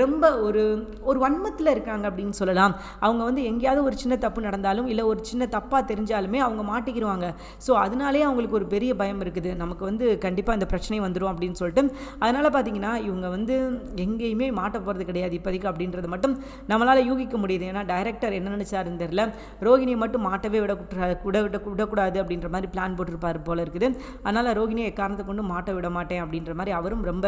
ரொம்ப ஒரு ஒரு வன்மத்தில் இருக்காங்க அப்படின்னு சொல்லலாம். அவங்க வந்து எங்கேயாவது ஒரு சின்ன தப்பு நடந்தாலும் இல்லை ஒரு சின்ன தப்பாக தெரிஞ்சாலுமே அவங்க மாட்டிக்கிடுவாங்க ஸோ அதனாலே அவங்களுக்கு ஒரு பெரிய பயம் இருக்குது. நமக்கு வந்து கண்டிப்பாக இந்த பிரச்சனை வந்துடும் அப்படின்னு சொல்லிட்டு. அதனால் பார்த்தீங்கன்னா இவங்க வந்து எங்கேயுமே மாட்ட போகிறது கிடையாது இப்போதைக்கு அப்படின்றது மட்டும் நம்மளால் யூகிக்க முடியுது. ஏன்னா டைரக்டர் என்ன நினச்சாருன்னு தெரில ரோகிணியை மட்டும் மாட்டவே மாட்டவே விட விட விட விடக்கூடாது அப்படின்ற மாதிரி பிளான் போட்டிருப்பார் போல இருக்குது. அதனால் ரோகிணியை எக்காரணத்தை கொண்டு மாட்ட விட மாட்டேன் அப்படின்ற மாதிரி அவரும் ரொம்ப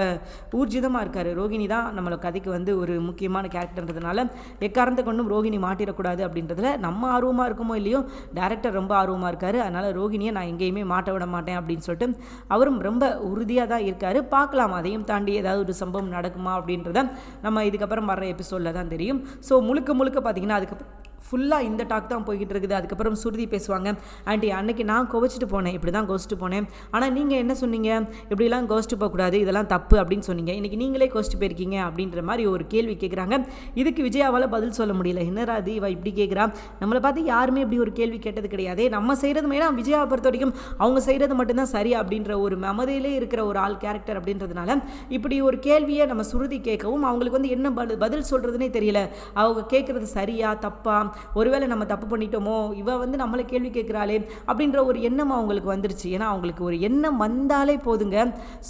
ஊர்ஜிதமாக இருக்கார். ரோகிணி தான் நம்மளோட கதைக்கு வந்து ஒரு முக்கியமான கேரக்டர்ன்றதுனால எக்காரணத்தை கொண்டும் ரோகிணி மாட்டிடக்கூடாது அப்படின்றதுல நம்ம ஆர்வமாக இருக்குமோ இல்லையோ டேரக்டர் ரொம்ப ஆர்வமாக இருக்கார். அதனால் ரோகிணியை நான் எங்கேயுமே மாட்ட விட மாட்டேன் அப்படின்னு சொல்லிட்டு அவரும் ரொம்ப உறுதியாக தான் இருக்கார். பார்க்கலாம் அதையும் தாண்டி ஏதாவது ஒரு சம்பவம் நடக்குமா அப்படின்றத நம்ம இதுக்கப்புறம் வர எபிசோடில் தான் தெரியும். ஸோ முழுக்க முழுக்க பார்த்தீங்கன்னா அதுக்கப்புறம் ஃபுல்லாக இந்த டாக் தான் போய்கிட்டு இருக்குது. அதுக்கப்புறம் சுருதி பேசுவாங்க ஆண்டி அன்னைக்கு நான் கோவிச்சிட்டு போனேன். இப்படி தான் கோஸ்ட்டு போனேன். ஆனால் நீங்கள் என்ன சொன்னீங்க? இப்படிலாம் கோஸ்ட்டு போகக்கூடாது. இதெல்லாம் தப்பு அப்படின்னு சொன்னீங்க. இன்றைக்கி நீங்களே கோஸ்ட்டு போயிருக்கீங்க அப்படின்ற மாதிரி ஒரு கேள்வி கேட்குறாங்க இதுக்கு விஜயாவால் பதில் சொல்ல முடியல. என்னரா அது இவ இப்படி கேட்குறா நம்மளை பார்த்து யாருமே இப்படி ஒரு கேள்வி கேட்டது கிடையாது. நம்ம செய்கிறது மேலே விஜயாவை பொறுத்த வரைக்கும் அவங்க செய்கிறது மட்டும்தான் சரி அப்படின்ற ஒரு மமதையிலே இருக்கிற ஒரு ஆள் கேரக்டர் அப்படின்றதுனால இப்படி ஒரு கேள்வியை நம்ம சுருதி கேட்கவும் அவங்களுக்கு வந்து என்ன பதில் பதில் சொல்கிறதுனே தெரியல. அவங்க கேட்குறது சரியா? தப்பா? ஒருவேளை நம்ம தப்பு பண்ணிட்டோமோ இவ வந்து நம்மளை கேள்வி கேட்குறாளே அப்படின்ற ஒரு எண்ணம் அவங்களுக்கு வந்துருச்சு. ஏன்னா அவங்களுக்கு ஒரு எண்ணம் வந்தாலே போதுங்க.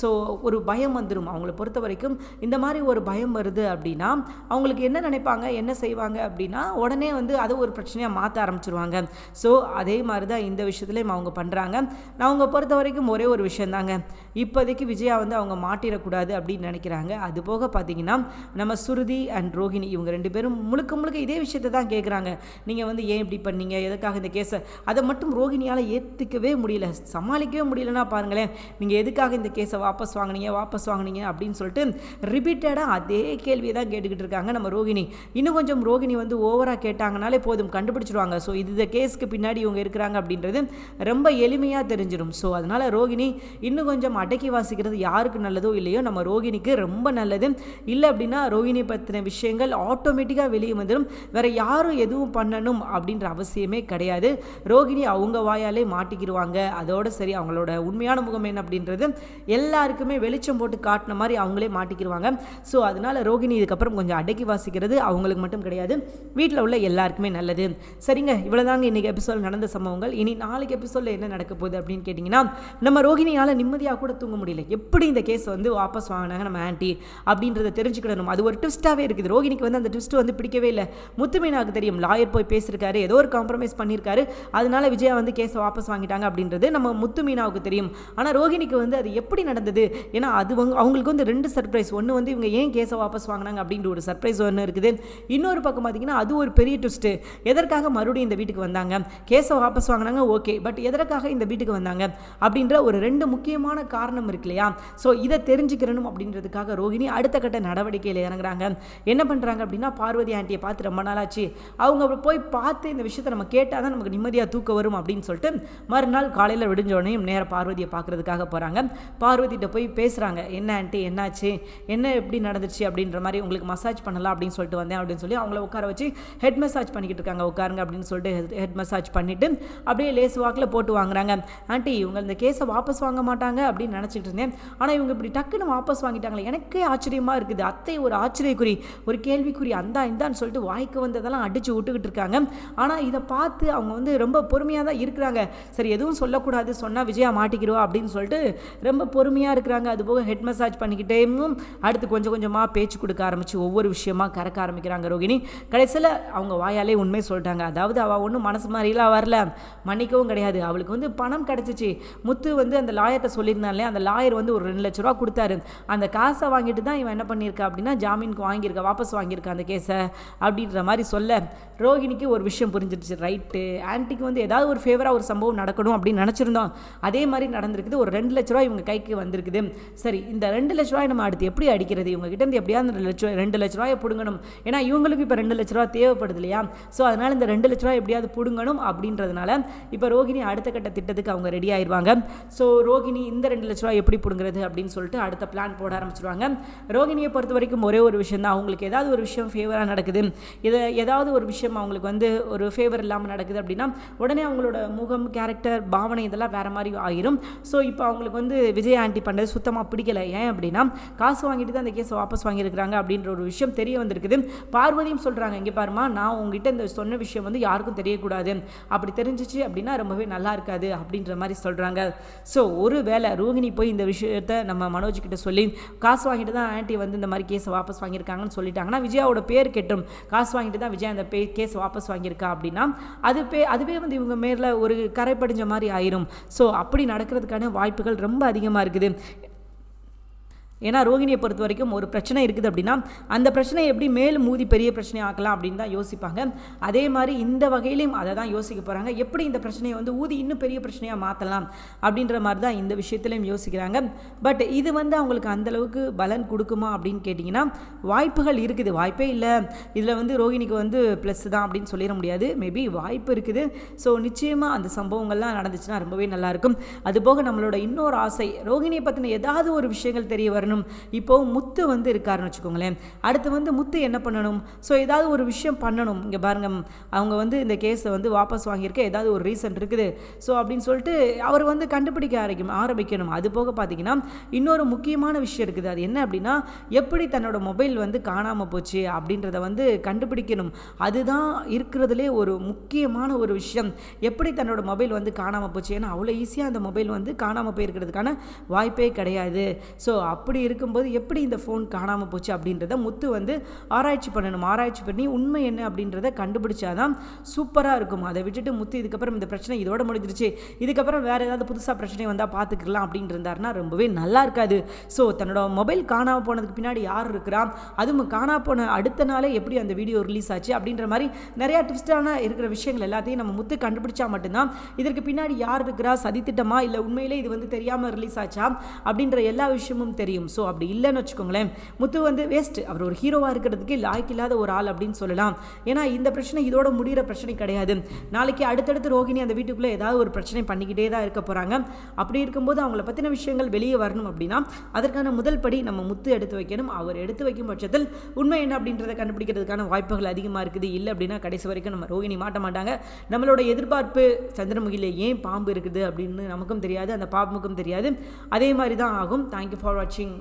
ஸோ ஒரு பயம் வந்துடும் அவங்கள பொறுத்த வரைக்கும். இந்த மாதிரி ஒரு பயம் வருது அப்படின்னா அவங்களுக்கு என்ன நினைப்பாங்க என்ன செய்வாங்க அப்படின்னா உடனே வந்து அதை ஒரு பிரச்சனையாக மாற்ற ஆரம்பிச்சிருவாங்க. ஸோ அதே மாதிரி தான் இந்த விஷயத்துலையும் அவங்க பண்ணுறாங்க நான் அவங்க பொறுத்த வரைக்கும் ஒரே ஒரு விஷயம் தாங்க இப்போதைக்கு விஜயா வந்து அவங்க மாட்டிடக்கூடாது அப்படின்னு நினைக்கிறாங்க. அது போக பார்த்தீங்கன்னா நம்ம சுருதி அண்ட் ரோஹிணி இவங்க ரெண்டு பேரும் முழுக்க முழுக்க இதே விஷயத்தை தான் கேட்குறாங்க. நீங்கள் வந்து ஏன் இப்படி பண்ணீங்க? எதுக்காக இந்த கேஸை அதை மட்டும் ரோஹிணியால் ஏற்றுக்கவே முடியல. சமாளிக்கவே முடியலன்னா பாருங்களேன். நீங்கள் எதுக்காக இந்த கேஸை வாபஸ் வாங்கினீங்க? வாபஸ் வாங்கினீங்க அப்படின்னு சொல்லிட்டு ரிப்பீட்டடாக அதே கேள்வியை தான் கேட்டுக்கிட்டு இருக்காங்க நம்ம ரோஹிணி. இன்னும் கொஞ்சம் ரோஹிணி வந்து ஓவராக கேட்டாங்கனாலே போதும் கண்டுபிடிச்சிருவாங்க ஸோ இது இந்த கேஸுக்கு பின்னாடி இவங்க இருக்கிறாங்க அப்படின்றது ரொம்ப எளிமையாக தெரிஞ்சிடும். ஸோ அதனால் ரோகிணி இன்னும் கொஞ்சம் அடக்கி வாசிக்கிறது யாருக்கு நல்லதோ இல்லையோ நம்ம ரோகிணிக்கு ரொம்ப நல்லது. இல்லை அப்படின்னா ரோகிணி பற்றின விஷயங்கள் ஆட்டோமேட்டிக்காக வெளியே வந்துடும் வேறு யாரும் எதுவும் பண்ணணும் அப்படின்ற அவசியமே கிடையாது. ரோகிணி அவங்க வாயாலே மாட்டிக்கிடுவாங்க. அதோட சரி அவங்களோட உண்மையான முகம் என்ன அப்படின்றது எல்லாருக்குமே வெளிச்சம் போட்டு காட்டின மாதிரி அவங்களே மாட்டிக்கிடுவாங்க. ஸோ அதனால் ரோகிணி இதுக்கப்புறம் கொஞ்சம் அடக்கி வாசிக்கிறது அவங்களுக்கு மட்டும் கிடையாது. வீட்டில் உள்ள எல்லாருக்குமே நல்லது. சரிங்க இவ்வளோதாங்க இன்றைக்கி எபிசோட் நடந்த சம்பவங்கள். இனி நாளைக்கு எபிசோடில் என்ன நடக்க போகுது அப்படின்னு கேட்டிங்கன்னா நம்ம ரோகிணியால் நிம்மதியாக கூட தூங்க முடியல. எப்படி இந்த கேஸ் வந்து வாபஸ் வாங்கினாங்க நம்ம ஆன்ட்டி அப்படின்றத தெரிஞ்சுக்கிடணும். அது ஒரு ட்விஸ்ட்டாகவே இருக்குது. ரோகிணிக்கு வந்து அந்த ட்விஸ்ட்டு வந்து பிடிக்கவே இல்லை. முத்துமீனாவுக்கு தெரியும். லாயர் போய் பேசியிருக்காரு. ஏதோ ஒரு காம்ப்ரமைஸ் பண்ணியிருக்காரு. அதனால விஜயா வந்து கேஸை வாபஸ் வாங்கிட்டாங்க அப்படின்றது நம்ம முத்து மீனாவுக்கு தெரியும். ஆனால் ரோகிணிக்கு வந்து அது எப்படி நடந்தது? ஏன்னா அது அவங்களுக்கு வந்து ரெண்டு சர்ப்ரைஸ் ஒன்று வந்து இவங்க ஏன் கேஸை வாபஸ் வாங்கினாங்க அப்படின்ற ஒரு சர்ப்ரைஸ் ஒன்று இருக்குது. இன்னொரு பக்கம் பார்த்தீங்கன்னா அது ஒரு பெரிய ட்விஸ்ட்டு எதற்காக மறுபடியும் இந்த வீட்டுக்கு வந்தாங்க? கேஸை வாபஸ் வாங்கினாங்க ஓகே பட் எதற்காக இந்த வீட்டுக்கு வந்தாங்க? அப்படின்ற ஒரு ரெண்டு முக்கியமான காரணம் இருக்கு இல்லையா? ஸோ இதை தெரிஞ்சுக்கிறணும் அப்படின்றதுக்காக ரோஹிணி அடுத்த கட்ட நடவடிக்கையில் இறங்குறாங்க. என்ன பண்ணுறாங்க அப்படின்னா பார்வதி ஆண்டியை பார்த்து ரொம்ப நாளாச்சு. அவங்க போய் பார்த்து இந்த விஷயத்தை நம்ம கேட்டால் தான் நமக்கு நிம்மதியாக தூக்க வரும் அப்படின்னு சொல்லிட்டு மறுநாள் காலையில் விடிஞ்சோடனையும் நேராக பார்வதியை பார்க்குறதுக்காக போகிறாங்க பார்வதிகிட்ட போய் பேசுகிறாங்க என்ன ஆண்டி என்னாச்சு? என்ன எப்படி நடந்துச்சு? அப்படின்ற மாதிரி உங்களுக்கு மசாஜ் பண்ணலாம் அப்படின்னு சொல்லிட்டு வந்தேன் அப்படின்னு சொல்லி அவங்கள உட்கார வச்சு ஹெட் மசாஜ் பண்ணிக்கிட்டு இருக்காங்க. உட்காருங்க அப்படின்னு சொல்லிட்டு ஹெட் மசாஜ் பண்ணிவிட்டு அப்படியே லேஸ் வாக்கில் போட்டு வாங்குறாங்க. ஆண்டி இவங்க இந்த கேஸை வாபஸ் வாங்க மாட்டாங்க அப்படின்னு நினச்சிட்டு இருந்தேன். ஆனால் இவங்க இப்படி டக்குன்னு வாபஸ் வாங்கிட்டாங்களே எனக்கே ஆச்சரியமாக இருக்குது. அத்தை ஒரு ஆச்சரியக்குறி ஒரு கேள்விக்குறி அந்தா இந்தான்னு சொல்லிட்டு வாய்க்கு வந்ததெல்லாம் அடித்து விட்டுக்கிட்டு இருக்காங்க. ஆனால் இதை பார்த்து அவங்க வந்து ரொம்ப பொறுமையாக தான் இருக்கிறாங்க. சரி எதுவும் சொல்லக்கூடாது சொன்னால் விஜயா மாட்டிக்கிறோம் அப்படின்னு சொல்லிட்டு ரொம்ப பொறுமையாக இருக்கிறாங்க. அது போக ஹெட் மசாஜ் பண்ணிக்கிட்டே அடுத்து கொஞ்சம் கொஞ்சமாக பேச்சு கொடுக்க ஆரம்பித்து ஒவ்வொரு விஷயமா கறக்க ஆரம்பிக்கிறாங்க ரோகிணி. கடைசியில் அவங்க வாயாலே உண்மை சொல்லிட்டாங்க. அதாவது அவள் ஒன்றும் மனசு மாதிரிலாம் வரல. மன்னிக்கவும் கிடையாது. அவளுக்கு வந்து பணம் கிடச்சிச்சு. முத்து வந்து அந்த லாயர்கிட்ட இல்லையா அந்த லாயர் வந்து ஒரு ரெண்டு லட்ச ரூபா கொடுத்தாரு. அந்த காசை வாங்கிட்டு தான் இவன் என்ன பண்ணியிருக்கா அப்படின்னா ஜாமீனுக்கு வாங்கியிருக்கா வாபஸ் வாங்கியிருக்கா அந்த கேஸை அப்படின்ற மாதிரி சொல்ல. ரோஹிணிக்கு ஒரு விஷயம் புரிஞ்சிருச்சு ரைட்டு ஆன்ட்டிக்கு வந்து ஏதாவது ஒரு ஃபேவராக ஒரு சம்பவம் நடக்கணும் அப்படின்னு நினச்சிருந்தோம். அதே மாதிரி நடந்திருக்குது ஒரு ரெண்டு லட்ச ரூபா இவங்க கைக்கு வந்திருக்குது. சரி இந்த ரெண்டு லட்ச ரூபாய் நம்ம அடுத்து எப்படி அடிக்கிறது? இவங்க கிட்டேருந்து எப்படியாவது அந்த லட்சம் ரெண்டு லட்ச ரூபாயை பிடுங்கணும்? ஏன்னா இவங்களுக்கு இப்போ ரெண்டு லட்ச ரூபா தேவைப்படுது இல்லையா ஸோ அதனால் இந்த ரெண்டு லட்ச ரூபா எப்படியாவது பிடுங்கணும் அப்படின்றதுனால இப்போ ரோகிணி அடுத்த கட்ட திட்டத்துக்கு அவங்க ரெடி ஆயிடுவாங்க ஸோ ரோகிணி இந்த ரெண்டு லட்ச ரூபா எப்படி பிடுங்குறது அப்படின்னு சொல்லிட்டு அடுத்த பிளான் போட ஆரம்பிச்சிருவாங்க. ரோகிணியை பொறுத்த வரைக்கும் ஒரே ஒரு விஷயம் தான் அவங்களுக்கு ஏதாவது ஒரு விஷயம் ஃபேவராக நடக்குது. இதை ஏதாவது ஒரு விஷயம் அவங்களுக்கு வந்து ஒரு ஃபேவர் இல்லாமல் நடக்குது அப்படின்னா உடனே அவங்களோட முகம் கேரக்டர் பாவனை இதெல்லாம் வேறு மாதிரி ஆயிரும். ஸோ இப்போ அவங்களுக்கு வந்து விஜய் ஆண்டி பண்ணுறது சுத்தமாக பிடிக்கல. ஏன் அப்படின்னா காசு வாங்கிட்டு தான் அந்த கேஸை வாபஸ் வாங்கியிருக்கிறாங்க அப்படின்ற ஒரு விஷயம் தெரிய வந்திருக்குது. பார்வதியும் சொல்கிறாங்க இங்கே பாருமா நான் உங்ககிட்ட இந்த சொன்ன விஷயம் வந்து யாருக்கும் தெரியக்கூடாது. அப்படி தெரிஞ்சிச்சு அப்படின்னா ரொம்பவே நல்லா இருக்காது. அப்படின்ற மாதிரி சொல்கிறாங்க ஸோ ஒரு வேளை ரூ ரோகிணி போய் இந்த விஷயத்த நம்ம மனோஜ் கிட்ட சொல்லி காசு வாங்கிட்டு தான் ஆண்டி வந்து இந்த மாதிரி கேஸை வாபஸ் வாங்கியிருக்காங்கன்னு சொல்லிட்டாங்கன்னா விஜயாவோட பேர் கெட்டும். காசு வாங்கிட்டு தான் விஜயா இந்த பே கேஸ் வாபஸ் வாங்கியிருக்கா அப்படின்னா அது பே அதுவே வந்து இவங்க மேலே ஒரு கரை படிஞ்ச மாதிரி ஆயிரும். ஸோ அப்படி நடக்கிறதுக்கான வாய்ப்புகள் ரொம்ப அதிகமாக இருக்குது. ஏன்னா ரோகிணியை பொறுத்த வரைக்கும் ஒரு பிரச்சனை இருக்குது அப்படின்னா அந்த பிரச்சனையை எப்படி மேலும் மூதி பெரிய பிரச்சனை ஆக்கலாம் அப்படின்னு தான் யோசிப்பாங்க. அதே மாதிரி இந்த வகையிலையும் அதை தான் யோசிக்க போகிறாங்க எப்படி இந்த பிரச்சனையை வந்து ஊதி இன்னும் பெரிய பிரச்சனையாக மாற்றலாம் அப்படின்ற மாதிரி தான் இந்த விஷயத்துலையும் யோசிக்கிறாங்க. பட் இது வந்து அவங்களுக்கு அந்தளவுக்கு பலன் கொடுக்குமா அப்படின்னு கேட்டிங்கன்னா வாய்ப்புகள் இருக்குது. வாய்ப்பே இல்லை. இதில் வந்து ரோகிணிக்கு வந்து ப்ளஸ் தான் அப்படின்னு சொல்லிட முடியாது. மேபி வாய்ப்பு இருக்குது. ஸோ நிச்சயமாக அந்த சம்பவங்கள்லாம் நடந்துச்சுன்னா ரொம்பவே நல்லாயிருக்கும் அதுபோக நம்மளோட இன்னொரு ஆசை ரோகிணியை பற்றின ஏதாவது ஒரு விஷயங்கள் தெரிய வரணும் இப்போ முத்து வந்து இருக்காருன்னு வச்சுக்கோங்களேன். அடுத்து வந்து முத்து என்ன பண்ணணும்? ஸோ ஏதாவது ஒரு விஷயம் பண்ணணும். இங்கே பாருங்க அவங்க வந்து இந்த கேஸை வந்து வாபஸ் வாங்கியிருக்க ஏதாவது ஒரு ரீசன் இருக்குது. ஸோ அப்படின்னு சொல்லிட்டு அவர் வந்து கண்டுபிடிக்க ஆரம்பிக்கும் ஆரம்பிக்கணும். அது போக பார்த்தீங்கன்னா இன்னொரு முக்கியமான விஷயம் இருக்குது. அது என்ன அப்படின்னா எப்படி தன்னோட மொபைல் வந்து காணாமல் போச்சு அப்படின்றத வந்து கண்டுபிடிக்கணும். அதுதான் இருக்கிறதுலே ஒரு முக்கியமான ஒரு விஷயம். எப்படி தன்னோட மொபைல் வந்து காணாமல் போச்சு? ஏன்னா அவ்வளோ ஈஸியாக அந்த மொபைல் வந்து காணாமல் போயிருக்கிறதுக்கான வாய்ப்பே கிடையாது. ஸோ அப்படி அப்படி இருக்கும்போது எப்படி இந்த ஃபோன் காணாமல் போச்சு அப்படின்றத முத்து வந்து ஆராய்ச்சி பண்ணணும். ஆராய்ச்சி பண்ணி உண்மை என்ன அப்படின்றத கண்டுபிடிச்சாதான் சூப்பராக இருக்கும். அதை விட்டுட்டு முத்து இதுக்கப்புறம் இந்த பிரச்சனை இதோட முடிஞ்சிருச்சு. இதுக்கப்புறம் வேறு ஏதாவது புதுசாக பிரச்சனை வந்தால் பார்த்துக்கலாம் அப்படின்னு இருந்தாருன்னா ரொம்பவே நல்லா இருக்காது. ஸோ தன்னோட மொபைல் காணாமல் போனதுக்கு பின்னாடி யார் இருக்கிறா அதுவும் காணா போன அடுத்த நாளே எப்படி அந்த வீடியோ ரிலீஸ் ஆச்சு அப்படின்ற மாதிரி நிறையா ட்விஸ்டான இருக்கிற விஷயங்கள் எல்லாத்தையும் நம்ம முத்து கண்டுபிடிச்சா மட்டும்தான் இதற்கு பின்னாடி யார் இருக்கிறா? சதித்திட்டமா இல்லை உண்மையிலே இது வந்து தெரியாமல் ரிலீஸ் ஆச்சா? அப்படின்ற எல்லா விஷயமும் தெரியும். தெரியும் ஸோ அப்படி இல்லைன்னு வச்சுக்கோங்களேன் முத்து வந்து வேஸ்ட் அவர் ஒரு ஹீரோவாக இருக்கிறதுக்கு லாய்க்கில்லாத ஒரு ஆள் அப்படின்னு சொல்லலாம். ஏன்னா இந்த பிரச்சனை இதோட முடிகிற பிரச்சனை கிடையாது. நாளைக்கு அடுத்தடுத்து ரோகிணி அந்த வீட்டுக்குள்ளே ஏதாவது ஒரு பிரச்சனை பண்ணிக்கிட்டே தான் இருக்க போகிறாங்க அப்படி இருக்கும்போது அவங்கள பற்றின விஷயங்கள் வெளியே வரணும் அப்படின்னா அதற்கான முதல் படி நம்ம முத்து எடுத்து வைக்கணும். அவர் எடுத்து வைக்கும் பட்சத்தில் உண்மை என்ன அப்படின்றத கண்டுபிடிக்கிறதுக்கான வாய்ப்புகள் அதிகமாக இருக்குது. இல்லை அப்படின்னா கடைசி வரைக்கும் நம்ம ரோகிணி மாட்ட மாட்டாங்க. நம்மளோட எதிர்பார்ப்பு சந்திரமுகியில் ஏன் பாம்பு இருக்குது அப்படின்னு நமக்கும் தெரியாது. அந்த பாம்புக்கும் தெரியாது. அதே மாதிரி தான் ஆகும். தேங்க்யூ ஃபார் வாட்சிங்